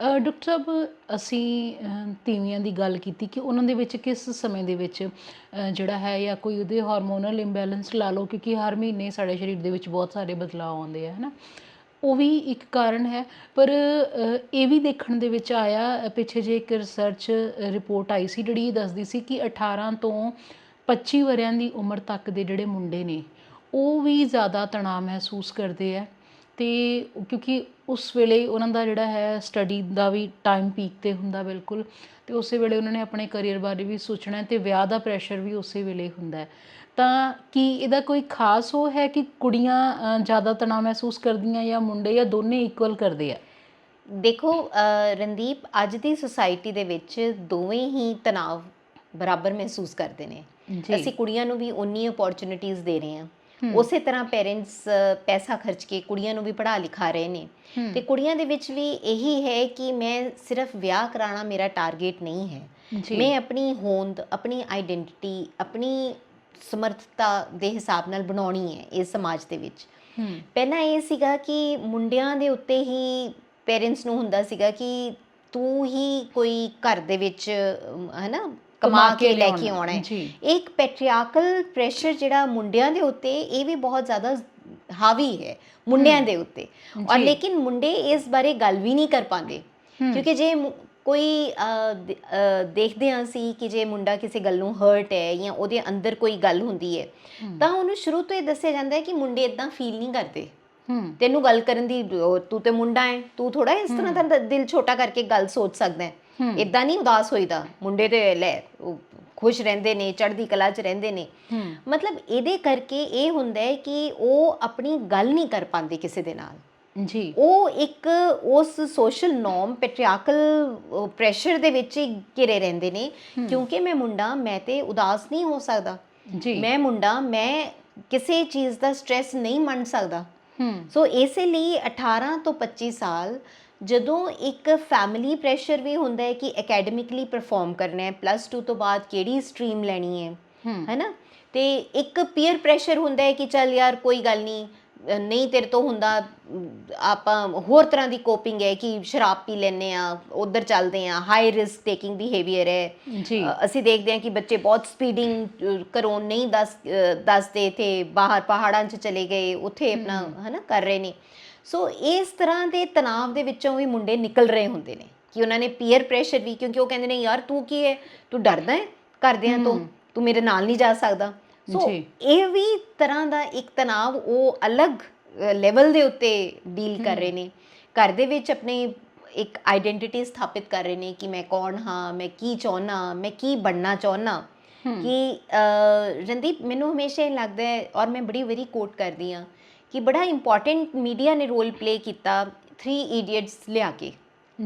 ਅ, doctor ਸਾਹਿਬ ਅਸੀਂ ਤੀਵੀਆਂ ਦੀ ਗੱਲ ਕੀਤੀ ਕਿ ਉਹਨਾਂ ਦੇ ਵਿੱਚ ਕਿਸ ਸਮੇਂ ਦੇ ਵਿੱਚ ਜਿਹੜਾ ਹੈ ਜਾਂ ਕੋਈ ਉਹਦੇ ਹਾਰਮੋਨਲ ਇੰਬੈਲੈਂਸ ਲਾ ਲਓ ਕਿਉਂਕਿ ਹਰ ਮਹੀਨੇ ਸਾਡੇ ਸਰੀਰ ਦੇ ਵਿੱਚ ਬਹੁਤ ਸਾਰੇ ਬਦਲਾਅ ਆਉਂਦੇ ਆ ਹਨਾ? ਉਹ ਵੀ ਇੱਕ ਕਾਰਨ ਹੈ ਪਰ ਇਹ ਵੀ ਦੇਖਣ ਦੇ ਵਿੱਚ ਆਇਆ ਪਿੱਛੇ ਜੇ ਇੱਕ ਰਿਸਰਚ ਰਿਪੋਰਟ ਆਈ ਸੀ ਜਿਹੜੀ ਇਹ ਦੱਸਦੀ ਸੀ ਕਿ 18 ਤੋਂ 25 ਵਰਿਆਂ ਦੀ ਉਮਰ ਤੱਕ ਦੇ ਜਿਹੜੇ ਮੁੰਡੇ ਨੇ ਉਹ ਵੀ ਜ਼ਿਆਦਾ ਤਣਾਅ ਮਹਿਸੂਸ ਕਰਦੇ ਆ। ਤੇ ਉਹ ਕਿਉਂਕਿ ਉਸ ਵੇਲੇ ਉਹਨਾਂ ਦਾ ਜਿਹੜਾ ਹੈ ਸਟੱਡੀ ਦਾ ਵੀ ਟਾਈਮ ਪੀਕ ਤੇ ਹੁੰਦਾ ਬਿਲਕੁਲ ਤੇ ਉਸੇ ਵੇਲੇ ਉਹਨਾਂ ਨੇ ਆਪਣੇ ਕੈਰੀਅਰ ਬਾਰੇ ਵੀ ਸੋਚਣਾ ਹੈ ਤੇ ਵਿਆਹ ਦਾ ਪ੍ਰੈਸ਼ਰ ਵੀ ਉਸੇ ਵੇਲੇ ਹੁੰਦਾ ਤਾਂ ਕੀ ਇਹਦਾ ਕੋਈ ਖਾਸ ਉਹ ਹੈ ਕਿ ਕੁੜੀਆਂ ਜ਼ਿਆਦਾ ਤਣਾਅ ਮਹਿਸੂਸ ਕਰਦੀਆਂ ਜਾਂ ਮੁੰਡੇ ਜਾਂ ਦੋਨੇ ਇਕੁਅਲ ਕਰਦੇ ਆ? ਦੇਖੋ ਰਣਦੀਪ ਅੱਜ ਦੀ ਸੁਸਾਇਟੀ ਦੇ ਵਿੱਚ ਦੋਵੇਂ ਹੀ ਤਣਾਅ ਬਰਾਬਰ ਮਹਿਸੂਸ ਕਰਦੇ ਨੇ। ਅਸੀਂ ਕੁੜੀਆਂ ਨੂੰ ਵੀ ਉਨੀ ਓਪਰਚੁਨਿਟੀਆਂ ਦੇ ਰਹੇ ਹਾਂ। ਉਸੇ ਤਰ੍ਹਾਂ ਪੇਰੈਂਟਸ ਪੈਸਾ ਖਰਚ ਕੇ ਕੁੜੀਆਂ ਨੂੰ ਵੀ ਪੜ੍ਹਾ ਲਿਖਾ ਰਹੇ ਨੇ। ਤੇ ਕੁੜੀਆਂ ਦੇ ਵਿੱਚ ਵੀ ਇਹੀ ਹੈ ਕਿ ਮੈਂ ਸਿਰਫ ਵਿਆਹ ਕਰਾਉਣਾ ਮੇਰਾ ਟਾਰਗੇਟ ਨਹੀਂ ਹੈ। ਮੈਂ ਆਪਣੀ ਹੋਂਦ ਆਪਣੀ ਆਇਡੈਂਟੀਟੀ ਆਪਣੀ ਸਮਰਥਤਾ ਦੇ ਹਿਸਾਬ ਨਾਲ ਬਣਾਉਣੀ ਹੈ ਇਸ ਸਮਾਜ ਦੇ ਵਿੱਚ। ਪਹਿਲਾਂ ਇਹ ਸੀਗਾ ਕਿ ਮੁੰਡਿਆਂ ਦੇ ਉੱਤੇ ਹੀ ਪੇਰੈਂਟਸ ਨੂੰ ਹੁੰਦਾ ਸੀਗਾ ਕਿ ਤੂੰ ਹੀ ਕੋਈ ਘਰ ਦੇ ਵਿੱਚ ਹਨਾ ਕਮਾ ਕੇ ਲੈ ਕੇ ਆਉਣਾ ਹੈ। ਇੱਕ ਪੈਟਰੀਆਰਕਲ ਪ੍ਰੈਸ਼ਰ ਜਿਹੜਾ ਮੁੰਡਿਆਂ ਦੇ ਉੱਤੇ ਇਹ ਵੀ ਬਹੁਤ ਜ਼ਿਆਦਾ ਹਾਵੀ ਹੈ ਮੁੰਡਿਆਂ ਦੇ ਉੱਤੇ। ਔਰ। ਲੇਕਿਨ ਮੁੰਡੇ ਇਸ ਬਾਰੇ ਗੱਲ ਵੀ ਨਹੀਂ ਕਰ ਪਾਉਂਦੇ। ਕਿਉਂਕਿ ਜੇ ਕੋਈ ਦੇਖਦੇ ਹਾਂ ਅਸੀਂ ਕਿ ਜੇ ਮੁੰਡਾ ਕਿਸੇ ਗੱਲ ਨੂੰ ਹਰਟ ਹੈ ਜਾਂ ਉਹਦੇ ਅੰਦਰ ਕੋਈ ਗੱਲ ਹੁੰਦੀ ਹੈ ਤਾਂ ਉਹਨੂੰ ਸ਼ੁਰੂ ਤੋਂ ਇਹ ਦੱਸਿਆ ਜਾਂਦਾ ਹੈ ਕਿ ਮੁੰਡੇ ਇਦਾਂ ਫੀਲ ਨਹੀਂ ਕਰਦੇ। ਤੈਨੂੰ ਗੱਲ ਕਰਨ ਦੀ ਤੂੰ ਤੇ ਮੁੰਡਾ ਹੈ ਤੂੰ ਥੋੜਾ ਇਸ ਤਰ੍ਹਾਂ ਦ- ਦਿਲ ਛੋਟਾ ਕਰਕੇ ਗੱਲ ਸੋਚ ਸਕਦਾ ਹੈ। ਇਦਾਂ ਨਹੀਂ ਉਦਾਸ ਹੋਈਦਾ। ਮੁੰਡੇ ਤੇ ਲੈ ਖੁਸ਼ ਰਹਿੰਦੇ ਨੇ ਚੜ੍ਹਦੀ ਕਲਾ 'ਚ ਰਹਿੰਦੇ ਨੇ। ਮਤਲਬ ਇਹਦੇ ਕਰਕੇ ਇਹ ਹੁੰਦਾ ਹੈ ਕਿ ਉਹ ਆਪਣੀ ਗੱਲ ਨਹੀਂ ਕਰ ਪਾਉਂਦੇ ਕਿਸੇ ਦੇ ਨਾਲ। ਜੀ। ਉਹ ਇੱਕ ਉਸ ਸੋਸ਼ਲ ਨੋਰਮ ਪੈਟਰੀਆਰਕਲ ਪ੍ਰੈਸ਼ਰ ਦੇ ਵਿੱਚ ਹੀ ਘਿਰੇ ਰਹਿੰਦੇ ਨੇ। ਕਿਉਂਕਿ ਮੈਂ ਮੁੰਡਾ ਮੈਂ ਤੇ ਉਦਾਸ ਨਹੀਂ ਹੋ ਸਕਦਾ। ਜੀ। ਮੈਂ ਮੁੰਡਾ ਮੈਂ ਕਿਸੇ ਚੀਜ਼ ਦਾ ਸਟ्रेस ਨਹੀਂ ਮੰਨ ਸਕਦਾ। ਹੂੰ। ਸੋ ਇਸੇ ਲਈ 18 ਤੋਂ 25 ਸਾਲ ਜਦੋਂ ਇੱਕ ਫੈਮਿਲੀ ਪ੍ਰੈਸ਼ਰ ਵੀ ਹੁੰਦਾ ਹੈ ਕਿ ਅਕੈਡਮਿਕਲੀ ਪਰਫਾਰਮ ਕਰਨਾ ਹੈ ਪਲੱਸ 2 ਤੋਂ ਬਾਅਦ ਕਿਹੜੀ ਸਟਰੀਮ ਲੈਣੀ ਹੈ ਹੈਨਾ? ਤੇ ਇੱਕ ਪੀਅਰ ਪ੍ਰੈਸ਼ਰ ਹੁੰਦਾ ਹੈ ਕਿ ਚੱਲ ਯਾਰ ਕੋਈ ਗੱਲ ਨਹੀਂ ਨਹੀਂ ਤੇਰੇ ਤੋਂ ਹੁੰਦਾ ਆਪਾਂ ਹੋਰ ਤਰ੍ਹਾਂ ਦੀ ਕੋਪਿੰਗ ਹੈ ਕਿ ਸ਼ਰਾਬ ਪੀ ਲੈਨੇ ਆ ਉਧਰ ਚੱਲਦੇ ਆ ਹਾਈ ਰਿਸਕ ਟੇਕਿੰਗ ਬਿਹੇਵੀਅਰ ਹੈ। ਜੀ। ਅਸੀਂ ਦੇਖਦੇ ਹਾਂ ਕਿ ਬੱਚੇ ਬਹੁਤ ਸਪੀਡਿੰਗ ਕਰੋ ਨਹੀਂ ਦੱਸ ਦੱਸਦੇ ਤੇ ਬਾਹਰ ਪਹਾੜਾਂ 'ਚ ਚਲੇ ਗਏ ਉੱਥੇ ਆਪਣਾ ਹਨਾ ਕਰ ਰਹੇ ਨੇ। ਸੋ ਇਸ ਤਰ੍ਹਾਂ ਦੇ ਤਣਾਅ ਦੇ ਵਿੱਚੋਂ ਵੀ ਮੁੰਡੇ ਨਿਕਲ ਰਹੇ ਹੁੰਦੇ ਨੇ ਕਿ ਉਹਨਾਂ ਨੇ ਪੀਅਰ ਪ੍ਰੈਸ਼ਰ ਵੀ ਕਿਉਂਕਿ ਉਹ ਕਹਿੰਦੇ ਨੇ ਯਾਰ ਤੂੰ ਕੀ ਹੈ? ਤੂੰ ਡਰਦਾ ਹੈ ਕਰਦਿਆਂ ਤੋਂ? ਤੂੰ ਮੇਰੇ ਨਾਲ ਨਹੀਂ ਜਾ ਸਕਦਾ? ਸੋ। ਇਹ ਵੀ ਤਰ੍ਹਾਂ ਦਾ ਇੱਕ ਤਣਾਅ ਉਹ ਅਲੱਗ ਲੈਵਲ ਦੇ ਉੱਤੇ ਡੀਲ ਕਰ ਰਹੇ ਨੇ। ਘਰ ਦੇ ਵਿੱਚ ਆਪਣੀ ਇੱਕ ਆਇਡੈਂਟੀਟੀ ਸਥਾਪਿਤ ਕਰ ਰਹੇ ਨੇ ਕਿ ਮੈਂ ਕੌਣ ਹਾਂ ਮੈਂ ਕੀ ਚਾਹੁੰਨਾ ਮੈਂ ਕੀ ਬਣਨਾ ਚਾਹੁੰਨਾ ਕਿ ਰਣਦੀਪ ਮੈਨੂੰ ਹਮੇਸ਼ਾ ਇਹ ਲੱਗਦਾ ਹੈ ਔਰ ਮੈਂ ਬੜੀ ਵਾਰੀ ਕੋਟ ਕਰਦੀ ਹਾਂ ਕਿ ਬੜਾ ਇੰਪੋਰਟੈਂਟ ਮੀਡੀਆ ਨੇ ਰੋਲ ਪਲੇ ਕੀਤਾ 3 ਇਡੀਅਟਸ ਲਿਆ ਕੇ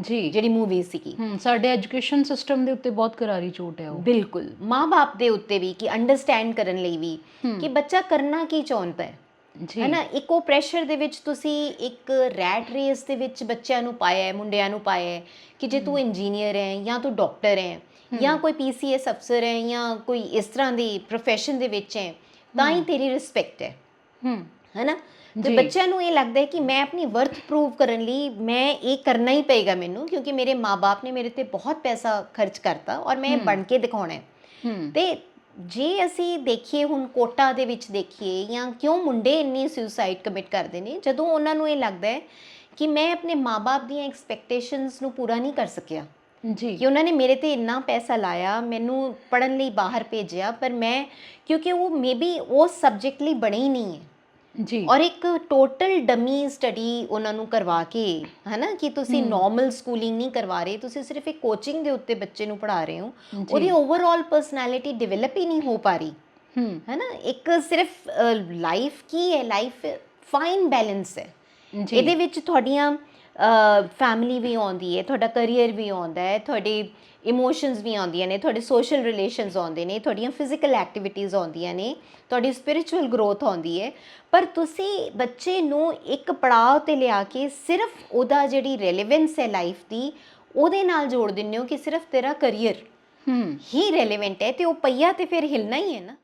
ਜੀ। ਜਿਹੜੀ ਮੂਵੀ ਸੀਗੀ। ਹੂੰ ਸਾਡੇ ਐਜੂਕੇਸ਼ਨ ਸਿਸਟਮ ਦੇ ਉੱਤੇ ਬਹੁਤ ਕਰਾਰੀ ਚੋਟ ਹੈ ਉਹ। ਬਿਲਕੁਲ। ਮਾਪੇ ਦੇ ਉੱਤੇ ਵੀ ਕਿ ਅੰਡਰਸਟੈਂਡ ਕਰਨ ਲਈ ਵੀ ਕਿ ਬੱਚਾ ਕਰਨਾ ਕੀ ਚਾਹੁੰਦਾ ਹੈ। ਜੀ। ਹੈ ਨਾ ਇੱਕ ਪ੍ਰੈਸ਼ਰ ਦੇ ਵਿੱਚ ਤੁਸੀਂ ਇੱਕ ਰੈਟ ਰੇਸ ਦੇ ਵਿੱਚ ਬੱਚਿਆਂ ਨੂੰ ਪਾਇਆ ਹੈ ਮੁੰਡਿਆਂ ਨੂੰ ਪਾਇਆ ਹੈ ਕਿ ਜੇ ਤੂੰ ਇੰਜੀਨੀਅਰ ਹੈ ਜਾਂ ਤੂੰ ਡਾਕਟਰ ਹੈ ਜਾਂ ਕੋਈ ਪੀਸੀਐਸ ਅਫਸਰ ਹੈ ਜਾਂ ਕੋਈ ਇਸ ਤਰ੍ਹਾਂ ਦੀ profession ਦੇ ਵਿੱਚ ਹੈ ਤਾਂ ਹੀ ਤੇਰੀ ਰਿਸਪੈਕਟ ਹੈ। ਹੂੰ। ਹੈਨਾ ਤੇ। ਬੱਚਿਆਂ ਨੂੰ ਇਹ ਲੱਗਦਾ ਹੈ ਕਿ ਮੈਂ ਆਪਣੀ ਵਰਥ ਪ੍ਰੂਵ ਕਰਨ ਲਈ ਮੈਂ ਇਹ ਕਰਨਾ ਹੀ ਪਏਗਾ ਮੈਨੂੰ ਕਿਉਂਕਿ ਮੇਰੇ ਮਾਪੇ ਨੇ ਮੇਰੇ ਤੇ ਬਹੁਤ ਪੈਸਾ ਖਰਚ ਕਰਤਾ ਔਰ ਮੈਂ ਬਣ ਕੇ ਦਿਖਾਉਣਾ ਹੈ। ਹੂੰ। ਤੇ ਜੇ ਅਸੀਂ ਦੇਖੀਏ ਹੁਣ ਕੋਟਾ ਦੇ ਵਿੱਚ ਦੇਖੀਏ ਜਾਂ ਕਿਉਂ ਮੁੰਡੇ ਇੰਨੀ ਸੁਸਾਈਡ ਕਮਿਟ ਕਰਦੇ ਨੇ ਜਦੋਂ ਉਹਨਾਂ ਨੂੰ ਇਹ ਲੱਗਦਾ ਹੈ ਕਿ ਮੈਂ ਆਪਣੇ ਮਾਪੇ ਦੀਆਂ ਐਕਸਪੈਕਟੇਸ਼ਨਸ ਨੂੰ ਪੂਰਾ ਨਹੀਂ ਕਰ ਸਕਿਆ। ਜੀ। ਕਿ ਉਹਨਾਂ ਨੇ ਮੇਰੇ ਤੇ ਇੰਨਾ ਪੈਸਾ ਲਾਇਆ ਮੈਨੂੰ ਪੜਨ ਲਈ ਬਾਹਰ ਭੇਜਿਆ ਪਰ ਮੈਂ ਕਿਉਂਕਿ ਉਹ ਮੇਬੀ ਉਸ ਸਬਜੈਕਟ ਲਈ ਬਣੇ ਹੀ ਨਹੀਂ ਹੈ। ਜੀ। ਔਰ ਇੱਕ ਟੋਟਲ ਡਮੀ ਸਟੱਡੀ ਉਹਨਾਂ ਨੂੰ ਕਰਵਾ ਕੇ ਹਨਾ ਕਿ ਤੁਸੀਂ ਨਾਰਮਲ ਸਕੂਲਿੰਗ ਨਹੀਂ ਕਰਵਾ ਰਹੇ ਤੁਸੀਂ ਸਿਰਫ ਇੱਕ ਕੋਚਿੰਗ ਦੇ ਉੱਤੇ ਬੱਚੇ ਨੂੰ ਪੜ੍ਹਾ ਰਹੇ ਹੋ। ਉਹਦੀ ਓਵਰਆਲ ਪਰਸਨੈਲਿਟੀ ਡਿਵੈਲਪ ਹੀ ਨਹੀਂ ਹੋ ਪਾ ਰਹੀ। ਹੈਨਾ ਇੱਕ ਸਿਰਫ ਲਾਈਫ ਕੀ ਹੈ? ਲਾਈਫ ਫਾਈਨ ਬੈਲੈਂਸ ਹੈ। ਜੀ। ਇਹਦੇ ਵਿੱਚ ਤੁਹਾਡੀਆਂ ਫੈਮਿਲੀ ਵੀ ਆਉਂਦੀ ਹੈ ਤੁਹਾਡਾ ਕੈਰੀਅਰ ਵੀ ਆਉਂਦਾ ਹੈ ਤੁਹਾਡੇ ਇਮੋਸ਼ਨਸ ਵੀ ਆਉਂਦੀਆਂ ਨੇ ਤੁਹਾਡੇ ਸੋਸ਼ਲ ਰਿਲੇਸ਼ਨਸ ਆਉਂਦੇ ਨੇ ਤੁਹਾਡੀਆਂ ਫਿਜ਼ੀਕਲ ਐਕਟੀਵਿਟੀਜ਼ ਆਉਂਦੀਆਂ ਨੇ ਤੁਹਾਡੀ ਸਪਿਰਿਚੁਅਲ ਗਰੋਥ ਆਉਂਦੀ ਹੈ ਪਰ ਤੁਸੀਂ ਬੱਚੇ ਨੂੰ ਇੱਕ ਪੜਾਅ ਤੇ ਲਿਆ ਕੇ ਸਿਰਫ ਉਹਦਾ ਜਿਹੜੀ ਰੈਲੇਵੈਂਸ ਹੈ ਲਾਈਫ ਦੀ ਉਹਦੇ ਨਾਲ ਜੋੜ ਦਿੰਦੇ ਹੋ ਕਿ ਸਿਰਫ ਤੇਰਾ ਕੈਰੀਅਰ ਹੂੰ। ਹੀ ਰੈਲੇਵੈਂਟ ਹੈ ਤੇ ਉਹ ਪਈਆ ਤੇ ਫਿਰ ਹਿਲਣਾ ਹੀ ਹੈ ਨਾ।